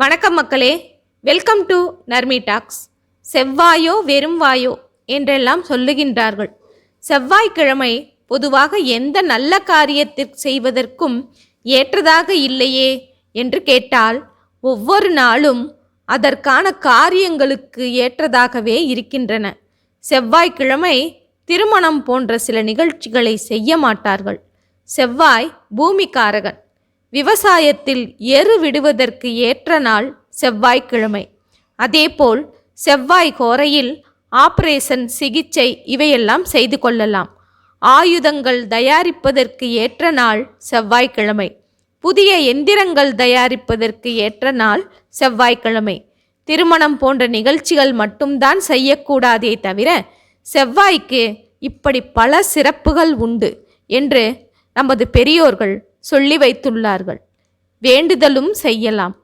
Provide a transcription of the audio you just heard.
வணக்கம் மக்களே. Welcome to Narmi talks செவ்வாயோ வெறும் வாயோ என்றெல்லாம் சொல்லுகின்றார்கள். செவ்வாய்க்கிழமை பொதுவாக எந்த நல்ல காரியத்திற்கு செய்வதற்கும் ஏற்றதாக இல்லையே என்று கேட்டால் ஒவ்வொரு நாளும் அதற்கான காரியங்களுக்கு ஏற்றதாகவே இருக்கின்றன. செவ்வாய்க்கிழமை திருமணம் போன்ற சில நிகழ்ச்சிகளை செய்ய மாட்டார்கள். செவ்வாய் பூமிக்காரகன். விவசாயத்தில் எரு விடுவதற்கு ஏற்ற நாள் செவ்வாய்க்கிழமை. அதேபோல் செவ்வாய் கோரையில் ஆபரேஷன் சிகிச்சை இவையெல்லாம் செய்து கொள்ளலாம். ஆயுதங்கள் தயாரிப்பதற்கு ஏற்ற நாள் செவ்வாய்க்கிழமை. புதிய எந்திரங்கள் தயாரிப்பதற்கு ஏற்ற நாள் செவ்வாய்க்கிழமை. திருமணம் போன்ற நிகழ்ச்சிகள் மட்டும்தான் செய்யக்கூடாதே தவிர செவ்வாய்க்கு இப்படி பல சிறப்புகள் உண்டு என்று நமது பெரியோர்கள் சொல்லி வைத்துள்ளார்கள். வேண்டுதலும் செய்யலாம்.